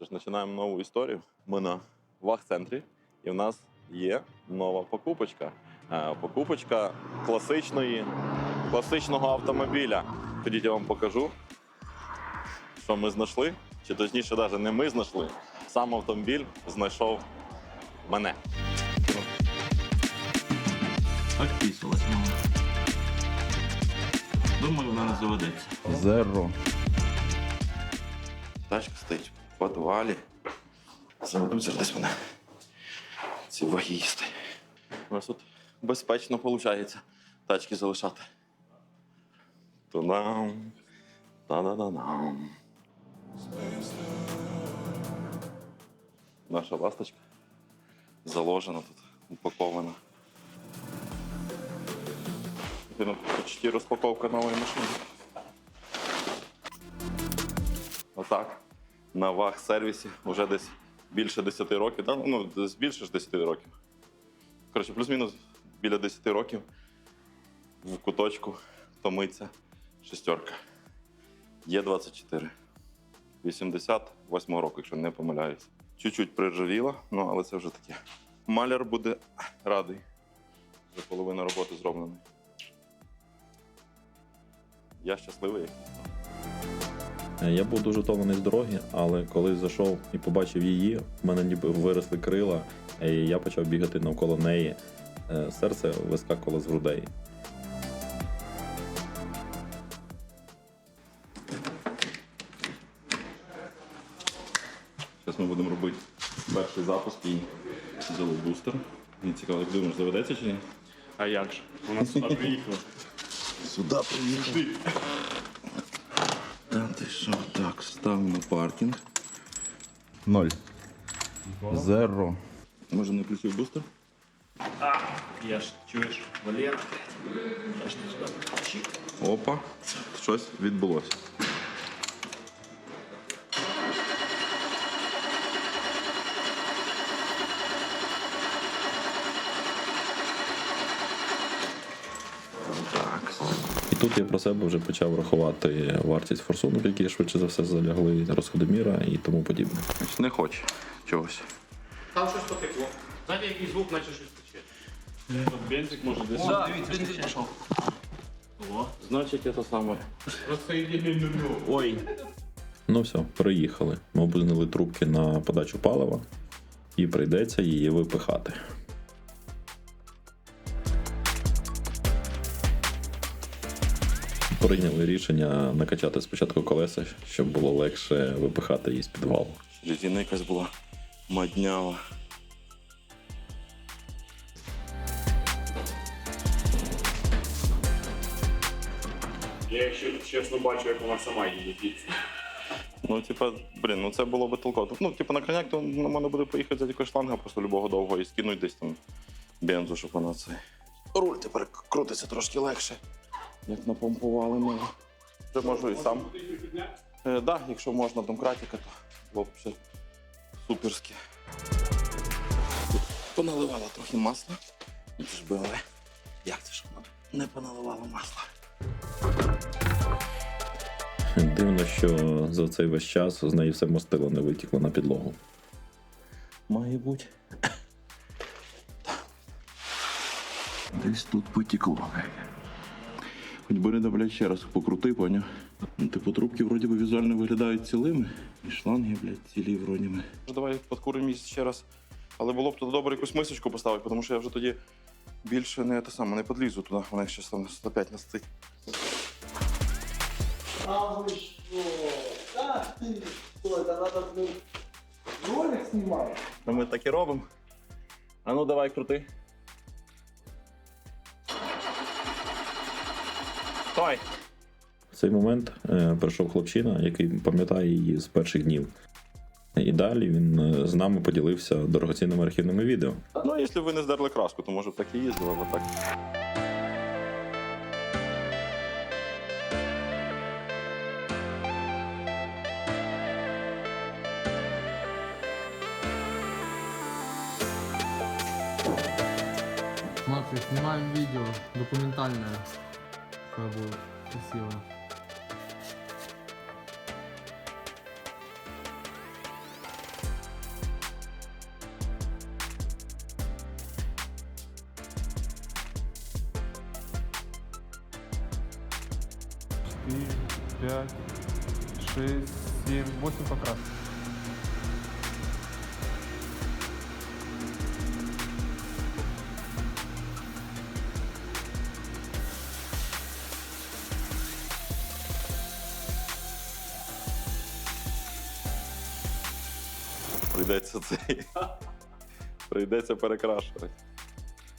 Що ж, починаємо нову історію. Ми на ваг-центрі, і в нас є нова покупочка. Е, Покупочка класичної, класичного автомобіля. Ходіть, я вам покажу, що ми знайшли. Чи точніше, навіть не ми знайшли. Сам автомобіль знайшов мене. Так пісилась мама. Думаю, вона не заведеться. Зеро. Тачка стоїть в підвалі. Заведуться десь мене. Ці вагісти. У нас тут безпечно виходить тачки залишати. Та-дам. Та-да-да-дам. Наша ласточка заложена тут, упакована. Почти розпаковка нової машини. Отак. На ваг-сервісі вже десь більше 10 років. Та, ну, десь більше ж 10 років. Коротше, плюс-мінус біля 10 років в куточку томиться шестерка. Є 24. 88 року, якщо не помиляюсь. Чуть-чуть приржавіла, ну але це вже таке. Маляр буде радий. Вже половина роботи зроблена. Я щасливий. Е, Я був дуже втомлений з дороги, але коли зайшов і побачив її, в мене ніби виросли крила, і я почав бігати навколо неї. Е, Серце вискакувало з грудей. Зараз ми будемо робити перший запуск і взяли бустер. Мені цікаво, як думаєш, заведеться чи ні? А як же? У нас сюди приїхали. Сюди приїхав. Ти що? Так, ставимо паркінг. Ноль. Зеро. Може не включив бустер? Я ж чуєш, Валер. Я ж не сюди. Опа, щось відбулося. І тут я про себе вже почав рахувати вартість форсунок, які швидше за все залягли, розходоміра і тому подібне. Не хоче чогось. Там щось потекло. Знаєте, який звук, наче щось тече. Бензик може десь. О, дивіться, бензин пішов. О, Значить, це саме. розсоєдіння нулю. Ой. Ну все, приїхали. Ми обузняли трубки на подачу палива, і прийдеться її випихати. Прийняли рішення накачати спочатку колеса, щоб було легше випихати її з підвалу. Людина якась була маднява. Я якщо чесно бачу, як вона сама їде піцу. Ну, типа, блін, ну це було би толково. Ну, типа, на коняк, то на мене буде поїхати за якогось шланга просто любого довго і скинуть десь там бензу, щоб вона це. Руль тепер крутиться трошки легше. Як напомпували ми. Вже можу і сам. Так, да, якщо можна домкратика, то було б все суперське. Тут поналивала трохи масла. Ну, Це ж би, як це ж вона не поналивала масла? Дивно, що за цей весь час з неї все мастило не витікло на підлогу. Має бути. Десь тут потекло. Хоч бери, да, блядь, ще раз покрути, поняв. Ну, типу, трубки вроді би візуально виглядають цілими. І шланги, блядь, цілі вроді ми. Давай подкуримо її ще раз. Але було б тут добре якусь мисочку поставити, тому що я вже тоді більше не те саме не підлізу туди. Вона ще там 105 настить. А вы что? Да ты что, это надо, блин, ролик снимать? Ну ми так і робимо. А ну давай крути. Стой! В цей момент е, прийшов хлопчина, який пам'ятає її з перших днів. І далі він е, з нами поділився дорогоцінними архівними відео. Ну, якщо ви не здерли краску, то може б так і їздили, але так. Смотри, снимаем видео документальное. Такое будет красиво. Прийдеться цей. Прийдеться перекрашувати.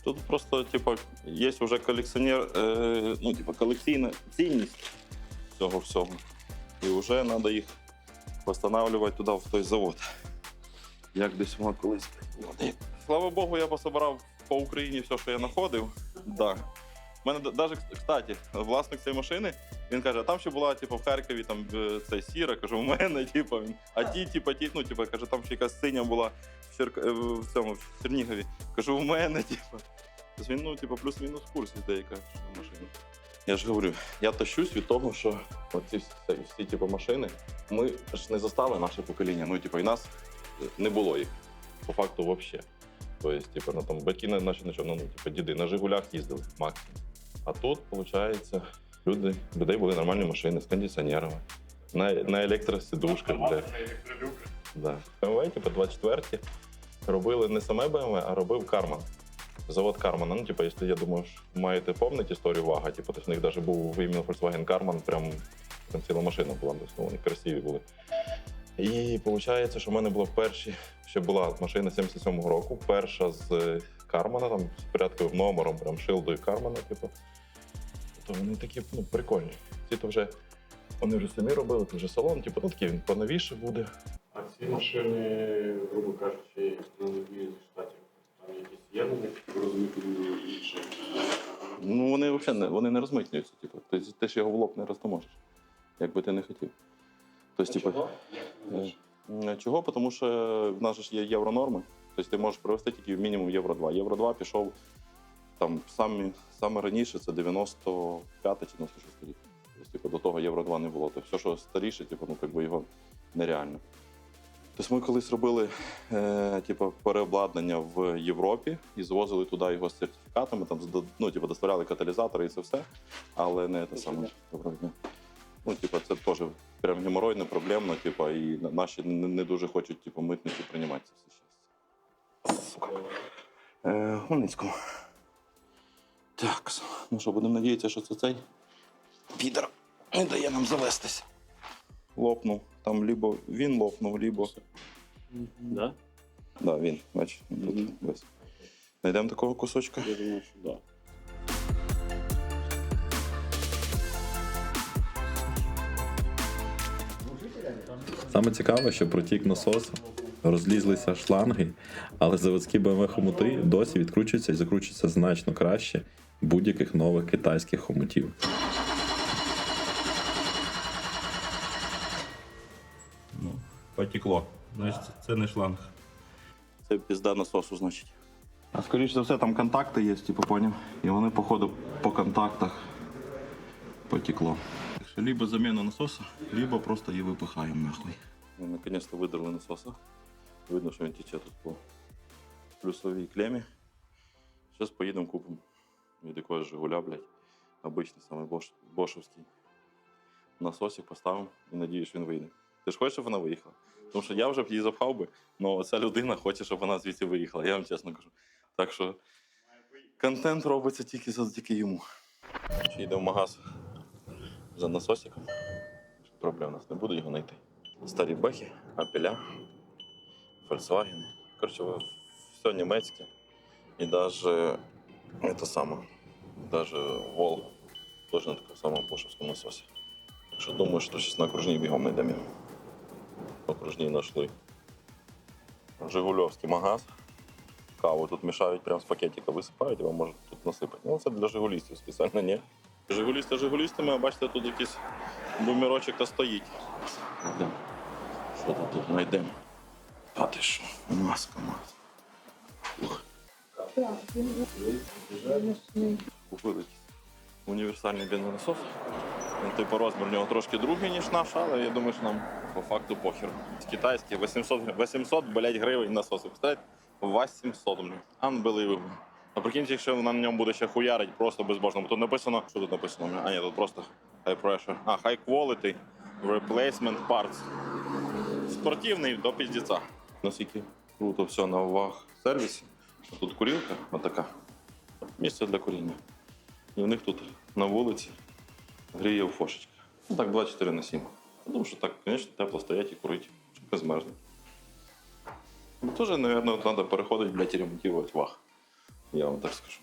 Тут просто, типу, є вже колекціонер, е, ну, типу, колекційна цінність цього всього. І вже треба їх встановлювати туди, в той завод. Як десь воно колись. Слава Богу, я пособирав по Україні все, що я знаходив. Да. У мене навіть, кстати, власник цієї машини, він каже, а там ще була, типу, в Харкові там е, ця сіра, кажу, у мене, типу, він, а ті, типу, ті, ну, типу, каже, там ще якась синя була в, Черк... е, в цьому, в Чернігові. Кажу, у мене, типу. Тобто він, ну, типу, плюс-мінус в курсі деяка машина. Я ж говорю, я тащусь від того, що оці всі, всі типу, машини, ми ж не застали наше покоління. Ну, типу, і нас е, не було їх. По факту, взагалі. Тобто, типу, ну, там, батьки наші на чому, ну, типу, діди на Жигулях їздили максимум. А тут, виходить, люди, людей були нормальні машини з кондиціонерами, на, на електросидушках. Де. Да. BMW, типу, 24 робили не саме BMW, а робив Карман. Завод Кармана. Ну, типу, якщо я думаю, що маєте помнити історію вага, типу, то в них навіть був іменно Volkswagen Карман, прям, прям ціла машина була, тобто вони красиві були. І виходить, що в мене було перші, ще була машина 77-го року, перша з е, Кармана, там з порядковим номером, прям шилдою Кармана, типу. То вони такі ну, прикольні. Ці то вже вони вже самі робили, то вже салон, типу, ну такий він поновіше буде. А ці машини, грубо кажучи, нові зі штатів. Там якісь є на них розуміти інше. Ну, вони взагалі не, вони не розмитнюються. Типу. Ти, ти ж його в лоб не розтаможиш, як би ти не хотів. Тобто, типу, е, чого? Тому що в нас ж є євронорми. Тобто ти можеш привести тільки в мінімум Євро 2. Євро 2 пішов там самі, саме раніше, це 95 чи 96 рік. Тобто, типу, до того Євро 2 не було. Тобто все, що старіше, типу, ну, якби його нереально. Тобто ми колись робили е, типу, переобладнання в Європі і звозили туди його з сертифікатами, там ну, типу, доставляли каталізатори і це все, але не те саме. Доброго дня. Ну, типу, це теж прям геморойно, проблемно, типу, і наші не, не дуже хочуть типу, митниці приймати це все щастя. Сука. Е, Хмельницькому. Так, ну що, будемо надіятися, що це цей підер не дає нам завестися. Лопнув. Там либо він лопнув, либо. Да? Да, він, бачиш, він тут весь. Знайдемо такого кусочка. Я думаю, що да. Саме цікаве, що протік насос, розлізлися шланги, але заводські BMW хомути досі відкручуються і закручуються значно краще будь-яких нових китайських хомутів. Ну, потекло. Значить, це не шланг. Це пізда насосу, значить. А скоріш за все, там контакти є, типу, поняв. І вони, походу, по контактах потекло. Либо заміна насоса, либо просто її випихаємо нахуй. Ми наконец-то видерли насоса. Видно, що він тече тут по плюсовій клемі. Зараз поїдемо купимо від якогось Жигуля, блядь. Обичний самий бош, бошовський. Насосик поставимо і надіюсь, що він вийде. Ти ж хочеш, щоб вона виїхала? Тому що я вже б її запхав би, але ця людина хоче, щоб вона звідси виїхала, я вам чесно кажу. Так що контент робиться тільки завдяки йому. Ще йде в магаз за насосиком. Проблем у нас не буде його знайти. Старі бехи, апеля, Volkswagen. Коротше, все німецьке. І навіть це саме. Навіть Волга теж на такому самому пошовському насосі. Так що думаю, що щось на окружній бігом знайдемо. його. Окружній знайшли. Жигульовський магаз. Каву тут мішають, прямо з пакетика висипають, і вам можуть тут насипати. Ну, це для жигулістів спеціально, ні. Жигулісти жигулістами, а бачите, тут якийсь бумерочок та стоїть. Що тут знайдемо? А ти що? Маска, маска. Ух. Купили універсальний бензонасос. Він типу розмір у нього трошки другий, ніж наш, але я думаю, що нам по факту похер. Китайський 800, 800 блядь, гривень насос. Представляєте? 800, блядь. Unbelievable. А прикиньте, якщо на ньому буде ще хуярить просто безбожно. Бо тут написано, що тут написано? А ні, тут просто High pressure. А, high quality replacement parts. Спортивний до піздіця. Наскільки круто все на ваг сервісі. Тут курілка, отака. Місце для куріння. І у них тут на вулиці гріє фошечка. Ну так 24 на 7. Тому що так, звісно, тепло стоять і курить, щоб не змерзнути. Ну, Тоже, мабуть, треба переходити, і ремонтувати ваг. Я вам так скажу.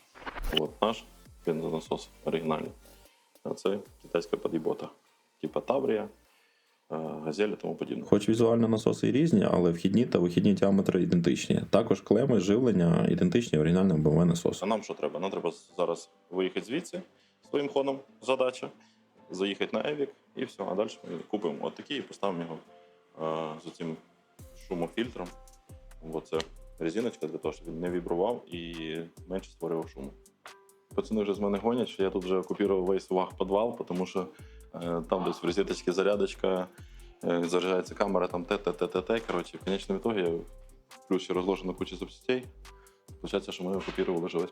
От наш бензонасос оригінальний. А це китайська подібота. Типа Таврія, газель і тому подібне. Хоч візуально насоси і різні, але вхідні та вихідні діаметри ідентичні. Також клеми живлення ідентичні оригінальному BMW насосу. А нам що треба? Нам треба зараз виїхати звідси своїм ходом. Задача. Заїхати на Евік і все. А далі ми купимо отакий і поставимо його е, з цим шумофільтром. Бо це резиночка для того, щоб він не вібрував і менше створював шуму. Пацани вже з мене гонять, що я тут вже окупував весь ваг підвал, тому що е, там десь в розеточці зарядочка, е, заряджається камера, там те, те, те, те, те. Коротше, в конечному ітогі я плюс ще розложено кучу запчастей. Получається, що ми окупували вже весь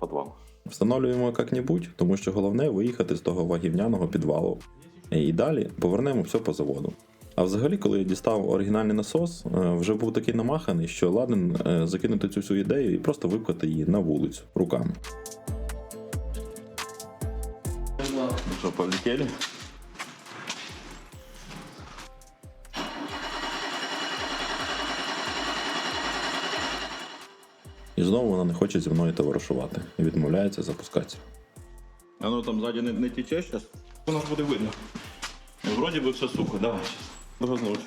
підвал-. Встановлюємо як-небудь, тому що головне виїхати з того вагівняного підвалу. І далі повернемо все по заводу. А взагалі, коли я дістав оригінальний насос, е, вже був такий намаханий, що ладен е, закинути цю всю ідею і просто випхати її на вулицю руками. Ну что, полетели? І знову вона не хоче зі мною товаришувати і відмовляється запускатися. А ну там сзади не, не тече сейчас? У нас буде видно. Вроді би все сухо, давай сейчас. Рознуть.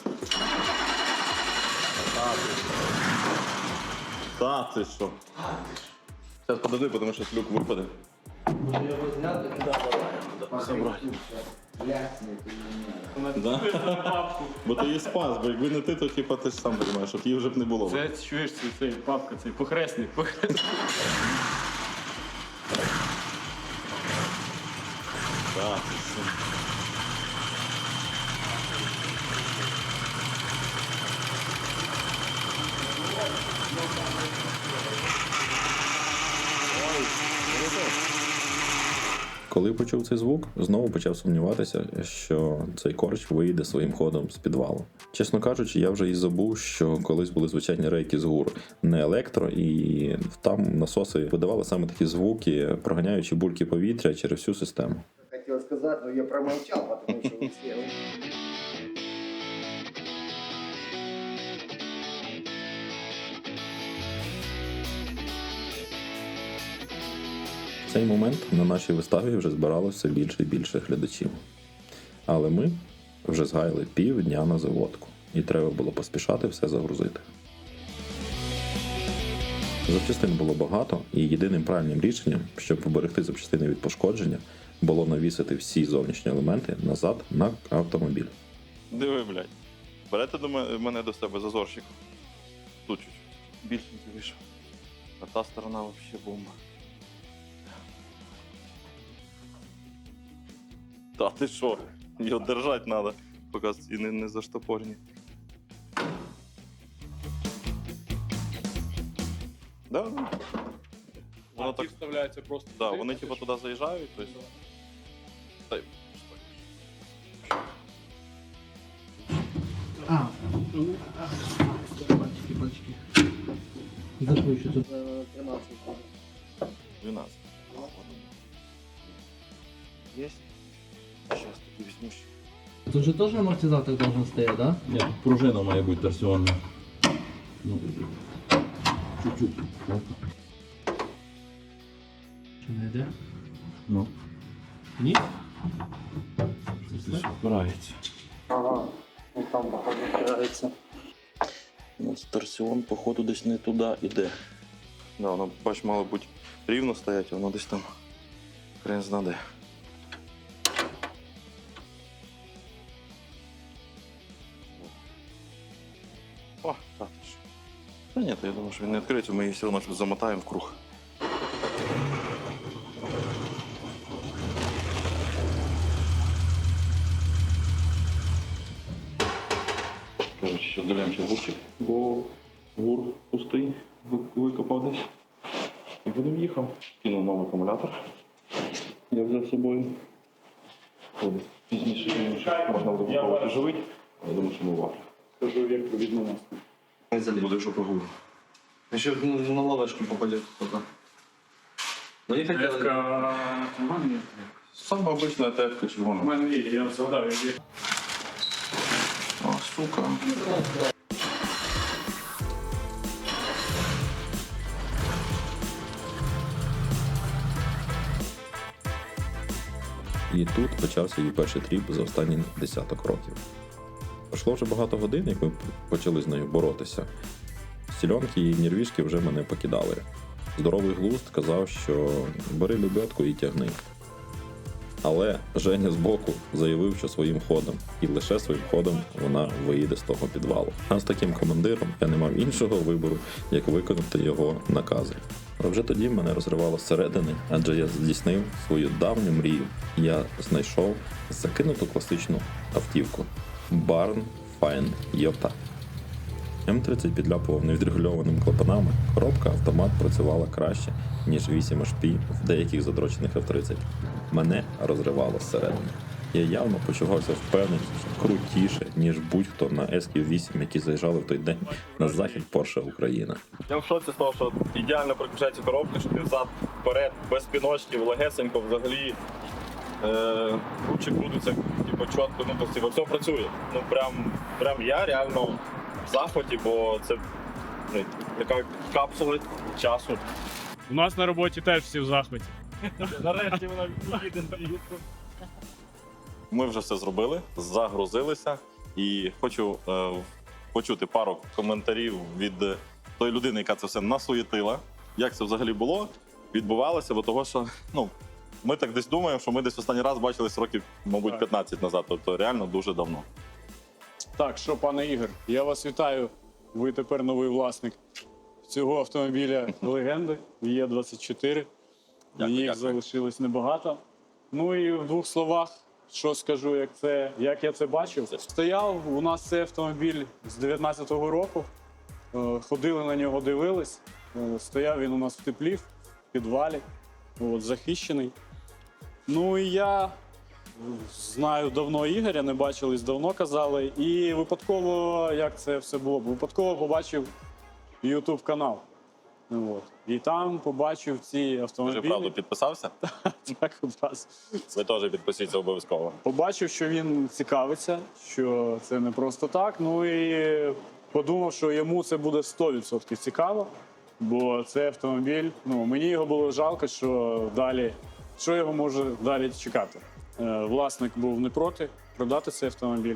Та ти що? Зараз подожди, тому що люк випаде. Може його зняти? Да, давай. Забрати. Да? Бо ти її спас, бо якби не ти, то типа ти ж сам розумієш, що її вже б не було. Це чуєш цей, цей папка, цей похресник, похресник. Так, Коли почув цей звук, знову почав сумніватися, що цей корч вийде своїм ходом з підвалу. Чесно кажучи, я вже і забув, що колись були звичайні рейки з гур, не електро, і там насоси видавали саме такі звуки, проганяючи бульки повітря через всю систему. Хотів сказати, але я промовчав, тому що вы В цей момент на нашій виставі вже збиралося більше і більше глядачів. Але ми вже згаяли півдня на заводку, і треба було поспішати все загрузити. Запчастин було багато, і єдиним правильним рішенням, щоб поберегти запчастини від пошкодження, було навісити всі зовнішні елементи назад на автомобіль. Диви, блядь. Берете до мене, до себе зазорщик. Тут чуть-чуть. Більшенький вийшов. А та сторона взагалі бомба. Та ти що? Його держати треба, поки і не, заштопорні. Да, да. Воно так, вставляється просто. да, вони типу туди заїжджають, тобто. Та й- А, пальчики, пальчики. Закручу тут. э, 13 12. Есть? Тут же тоже амортизатор должен стоять, да? Ні, тут пружина має бути торсіонна. Ну, чуть-чуть. Чи не йде? Ну, Ні? Це ж впирається. Ага, ну там походу. У нас торсіон, походу, десь не туди іде. Да, воно, бач, мало бути рівно стоять, воно десь там хрен зна О, так. Та ні, то я думаю, що він не відкриється, ми її все одно щось замотаємо в круг. Коротше, ще додаємо ще гурчик, бо гур пустий, ви- викопав десь. І будемо їхав. Кинув новий акумулятор. Я взяв з собою. Пізніше можна буде живить. Я думаю, що ми вафлі. Скажу, як провідно нас. Буде що погода. Еще ну, на лавочку попадет пока. Ну не хотел. Саме обична тефка У червона. мене є, я згадав, є. А, сука. І тут почався її перший тріп за останні десяток років. Пройшло вже багато годин, як ми почали з нею боротися. Сільонки і нервішки вже мене покидали. Здоровий глузд казав, що бери лебедку і тягни. Але Женя збоку заявив, що своїм ходом, і лише своїм ходом вона виїде з того підвалу. А з таким командиром я не мав іншого вибору, як виконати його накази. Але вже тоді мене розривало зсередини, адже я здійснив свою давню мрію. Я знайшов закинуту класичну автівку Barn Fine Yota. М30 підляпував невідрегульованими клапанами. Коробка автомат працювала краще, ніж 8 HP в деяких задрочених F30. Мене розривало зсередини. Я явно почувався впевненіше, крутіше, ніж будь-хто на SQ8, які заїжджали в той день на захід Porsche Україна. Я в шоці з того, що ідеально переключається коробка, що ти взад, вперед, без піночків, легесенько взагалі. Е, ручі крутиться, типу, чітко, ну, тобто, все працює. Ну, прям, прям я реально в захваті, бо це ну, така капсула часу. У нас на роботі теж всі в захваті. Нарешті вона їде Ми вже все зробили, загрузилися, і хочу е, почути пару коментарів від тої людини, яка це все насуєтила. Як це взагалі було, відбувалося, бо того, що ну, ми так десь думаємо, що ми десь останній раз бачились років, мабуть, 15 назад, тобто реально дуже давно. Так, що, пане Ігор, я вас вітаю. Ви тепер новий власник цього автомобіля легенди є 24 Мені їх дякую. залишилось небагато. Ну і в двох словах, що скажу, як це, як я це бачив. Стояв у нас цей автомобіль з 19-го року. Е, Ходили на нього, дивились. Е, Стояв він у нас в теплі, в підвалі, от, захищений. Ну і я знаю давно Ігоря, не бачились давно казали. І випадково, як це все було, випадково побачив YouTube канал. От. І там побачив ці автомобілі. правду підписався. Так, одразу. Ви теж підписуйтесь обов'язково. Побачив, що він цікавиться, що це не просто так. Ну і подумав, що йому це буде 100% цікаво, бо це автомобіль. Ну мені його було жалко, що далі, що його може далі чекати. Е, власник був не проти продати цей автомобіль.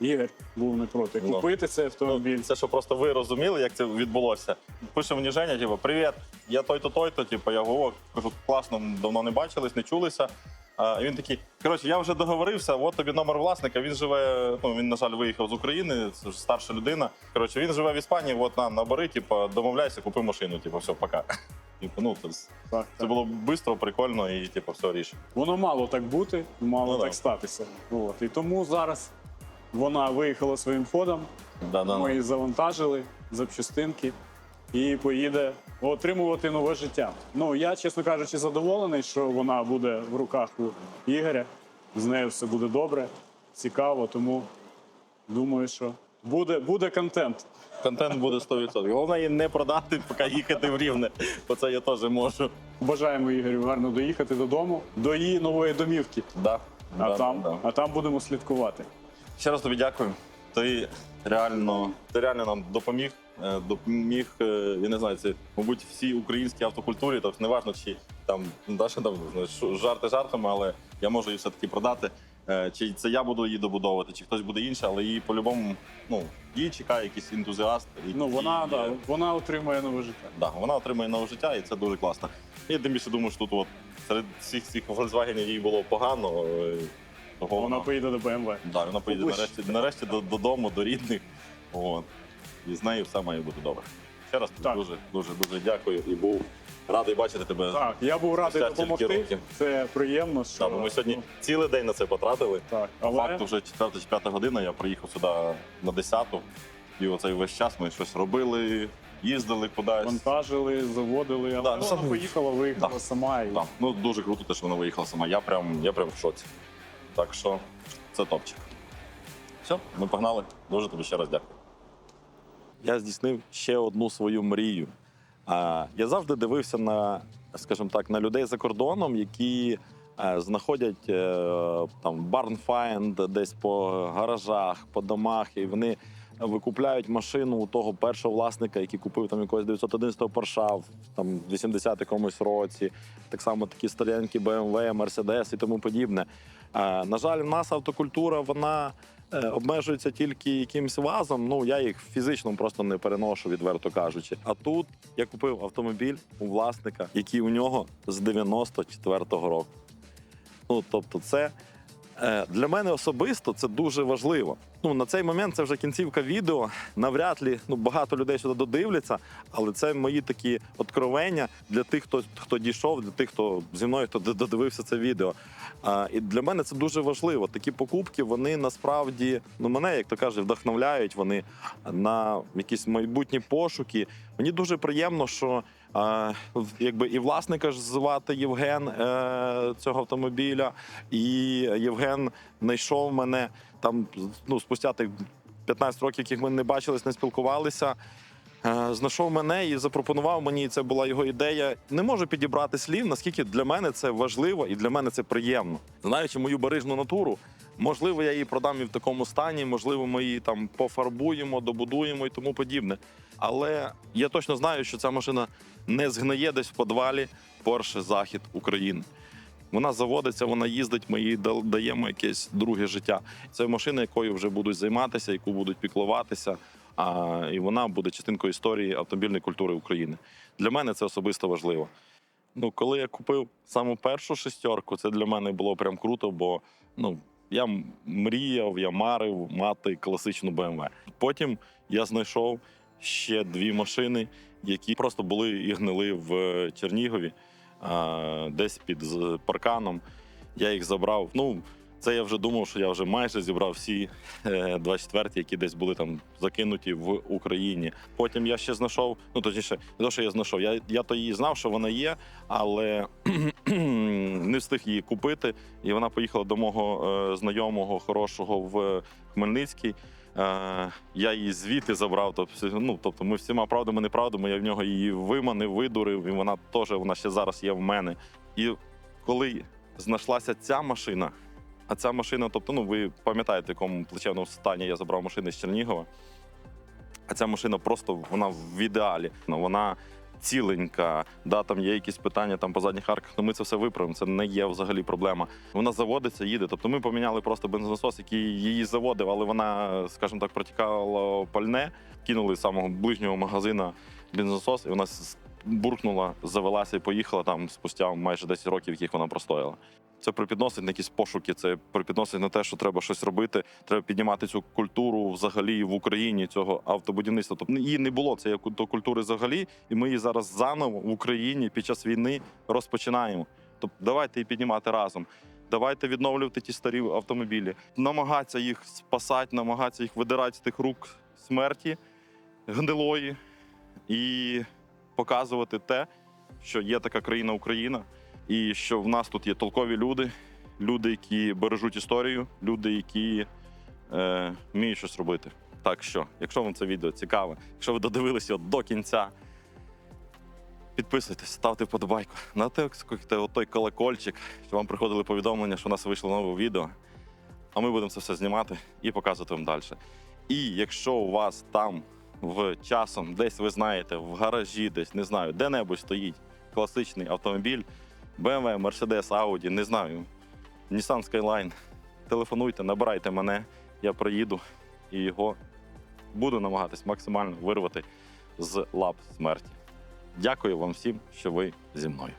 Ігор був не проти Ну. купити цей автомобіль. Це що просто ви розуміли, як це відбулося. Пише мені Женя, типу, привіт, я той-то, той-то. Типу, я говорю, кажу, класно, давно не бачились, не чулися. А і він такий, коротше, я вже договорився, от тобі номер власника. Він живе, ну він, на жаль, виїхав з України, це ж старша людина. Коротше, він живе в Іспанії, от на набери, типу, домовляйся, купи машину, типу, все, пока. Типу, ну, це, Так, це так. було швидко, прикольно і типу, все рішив. Воно мало так бути, мало Ну, да. так статися. От. І тому зараз вона виїхала своїм ходом. Да, да, Ми да. її завантажили, запчастинки, і поїде отримувати нове життя. Ну я, чесно кажучи, задоволений, що вона буде в руках у Ігоря. З нею все буде добре, цікаво, тому думаю, що буде, буде контент. Контент буде 100%. Головне її не продати, поки їхати в рівне. Бо це я теж можу. Бажаємо Ігорю гарно доїхати додому, до її нової домівки. Да. А, да, там, да. а там будемо слідкувати. Ще раз тобі дякую. Ти реально, ти реально нам допоміг. Е, Допоміг, е, я не знаю, це, мабуть, всій українській автокультурі, тобто неважно, чи там Даша там жарти жартами, але я можу її все-таки продати. Е, Чи це я буду її добудовувати, чи хтось буде інший, але її по-любому, ну, її чекає якийсь ентузіаст. і- Ну вона, і, да, вона отримує нове життя. Да, вона отримує нове життя, і це дуже класно. Я тим більше думаю, що тут от, серед всіх цих Volkswagen їй було погано. Того Вона поїде до БМВ. Да, вона поїде Поближче. нарешті, нарешті до- додому, до рідних. От. І з нею все має бути добре. Ще раз Так. дуже, дуже, дуже дякую і був радий бачити тебе. Так, я був радий допомогти. Це приємно. Що, Да, бо ми сьогодні ну, цілий день на це потратили. так, По але... факту вже 4 чи 5 година, я приїхав сюди на 10 і оцей весь час ми щось робили, їздили кудись. Вантажили, заводили, але Да, вона ну, сам- поїхала, виїхала Да. сама. І... Да. Ну дуже круто, те, що вона виїхала сама. Я прям, я прям в шоці. Так що це топчик. Все, ми погнали. Дуже тобі ще раз дякую. Я здійснив ще одну свою мрію. Я завжди дивився на, скажімо так, на людей за кордоном, які е, знаходять е, там барнфайнд десь по гаражах, по домах, і вони викупляють машину у того першого власника, який купив там якогось 911-го Порша в там 80 якомусь році. Так само такі старенькі BMW, Mercedes і тому подібне. На жаль, в нас автокультура вона е, обмежується тільки якимсь вазом. Ну я їх фізично просто не переношу, відверто кажучи. А тут я купив автомобіль у власника, який у нього з 94-го року. Ну тобто, це для мене особисто це дуже важливо. Ну на цей момент це вже кінцівка відео. Навряд ли ну багато людей сюди додивляться, але це мої такі откровення для тих, хто хто дійшов, для тих, хто зі мною хто додивився це відео. А, і для мене це дуже важливо. Такі покупки вони насправді ну мене, як то каже, вдохновляють. Вони на якісь майбутні пошуки. Мені дуже приємно, що якби і власника ж звати Євген е, цього автомобіля, і Євген знайшов мене там. Ну спустя тих 15 років, яких ми не бачились, не спілкувалися. Е, Знайшов мене і запропонував мені, і це була його ідея. Не можу підібрати слів, наскільки для мене це важливо і для мене це приємно. Знаючи мою барижну натуру, можливо, я її продам і в такому стані, можливо, ми її там пофарбуємо, добудуємо і тому подібне. Але я точно знаю, що ця машина не згниє десь в подвалі Porsche Захід України. Вона заводиться, вона їздить, ми їй даємо якесь друге життя. Це машина, якою вже будуть займатися, яку будуть піклуватися. А, і вона буде частинкою історії автомобільної культури України. Для мене це особисто важливо. Ну, коли я купив саму першу шестерку, це для мене було прям круто, бо ну, я мріяв, я марив мати класичну BMW. Потім я знайшов ще дві машини, які просто були і гнили в е, Чернігові, десь під парканом. Я їх забрав. Ну, це я вже думав, що я вже майже зібрав всі е, 24, які десь були там закинуті в Україні. Потім я ще знайшов, ну точніше, не то, що я знайшов. Я, я то її знав, що вона є, але не встиг її купити. І вона поїхала до мого е, знайомого хорошого в Хмельницький. Е, я її звідти забрав. Тобто, ну, тобто ми всіма правдами, неправдами, я в нього її виманив, видурив, і вона теж вона ще зараз є в мене. І коли знайшлася ця машина, а ця машина, тобто, ну ви пам'ятаєте, в якому плечевному стані я забрав машини з Чернігова. А ця машина просто вона в ідеалі. Вона ціленька, да, там є якісь питання там по задніх арках, ну ми це все виправимо. Це не є взагалі проблема. Вона заводиться, їде. Тобто ми поміняли просто бензонасос, який її заводив, але вона, скажімо так, протікала пальне, кинули з самого ближнього магазина бензонасос, і вона буркнула, завелася і поїхала там спустя майже 10 років, яких вона простояла. Це припідносить на якісь пошуки, це припідносить на те, що треба щось робити. Треба піднімати цю культуру взагалі в Україні цього автобудівництва. Тобто її не було ку- до культури взагалі, і ми її зараз заново в Україні під час війни розпочинаємо. Тобто давайте її піднімати разом. Давайте відновлювати ті старі автомобілі, намагатися їх спасати, намагатися їх видирати з тих рук смерті гнилої і показувати те, що є така країна Україна, і що в нас тут є толкові люди, люди, які бережуть історію, люди, які е, вміють щось робити. Так що, якщо вам це відео цікаве, якщо ви додивилися до кінця, підписуйтесь, ставте вподобайку, натискайте той колокольчик, щоб вам приходили повідомлення, що у нас вийшло нове відео. А ми будемо це все знімати і показувати вам далі. І якщо у вас там в часом, десь ви знаєте, в гаражі, десь не знаю, де-небудь стоїть класичний автомобіль, BMW, Mercedes, Audi, не знаю, Nissan Skyline, телефонуйте, набирайте мене, я приїду і його буду намагатись максимально вирвати з лап смерті. Дякую вам всім, що ви зі мною.